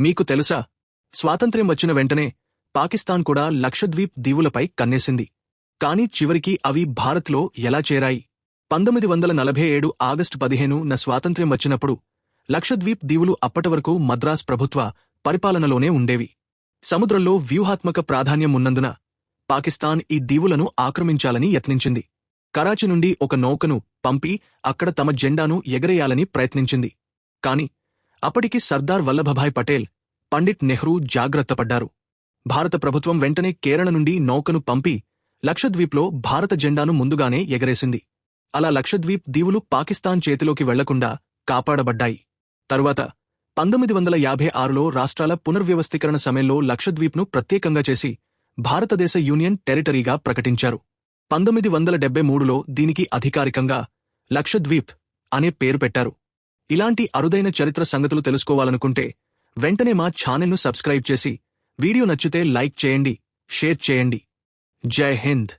మీకు తెలుసా? స్వాతంత్ర్యం వచ్చిన వెంటనే పాకిస్తాన్ కూడా లక్షద్వీప్ దీవులపై కన్నేసింది. కాని చివరికి అవి భారత్లో ఎలా చేరాయి? పంతొమ్మిది వందల నలభై ఏడు ఆగస్టు పదిహేను స్వాతంత్ర్యం వచ్చినప్పుడు లక్షద్వీప్ దీవులు అప్పటివరకు మద్రాస్ ప్రభుత్వ పరిపాలనలోనే ఉండేవి. సముద్రంలో వ్యూహాత్మక ప్రాధాన్యం ఉన్నందున పాకిస్తాన్ ఈ దీవులను ఆక్రమించాలని యత్నించింది. కరాచి నుండి ఒక నౌకను పంపి అక్కడ తమ జెండాను ఎగరేయాలని ప్రయత్నించింది. కాని అప్పటికి సర్దార్ వల్లభభాయ్ పటేల్ పండిట్ నెహ్రూ జాగ్రత్తపడ్డారు భారత ప్రభుత్వం వెంటనే కేరళ నుండి నౌకను పంపి లక్షద్వీప్లో భారత జెండాను ముందుగానే ఎగరేసింది. అలా లక్షద్వీప్ దీవులు పాకిస్తాన్ చేతిలోకి వెళ్ళకుండా కాపాడబడ్డాయి. తరువాత పంతొమ్మిది వందల యాభై ఆరులో రాష్ట్రాల పునర్వ్యవస్థీకరణ సమయంలో లక్షద్వీప్ను ప్రత్యేకంగా చేసి భారతదేశ యూనియన్ టెరిటరీగా ప్రకటించారు. పంతొమ్మిది వందల డెబ్బై మూడులో దీనికి అధికారికంగా లక్షద్వీప్ అనే పేరు పెట్టారు. ఇలాంటి అరుదైన చరిత్ర సంగతులు తెలుసుకోవాలనుకుంటే వెంటనే మా ఛానల్ను సబ్స్క్రైబ్ చేసి వీడియో నచ్చితే లైక్ చేయండి షేర్ చేయండి. జై హింద్.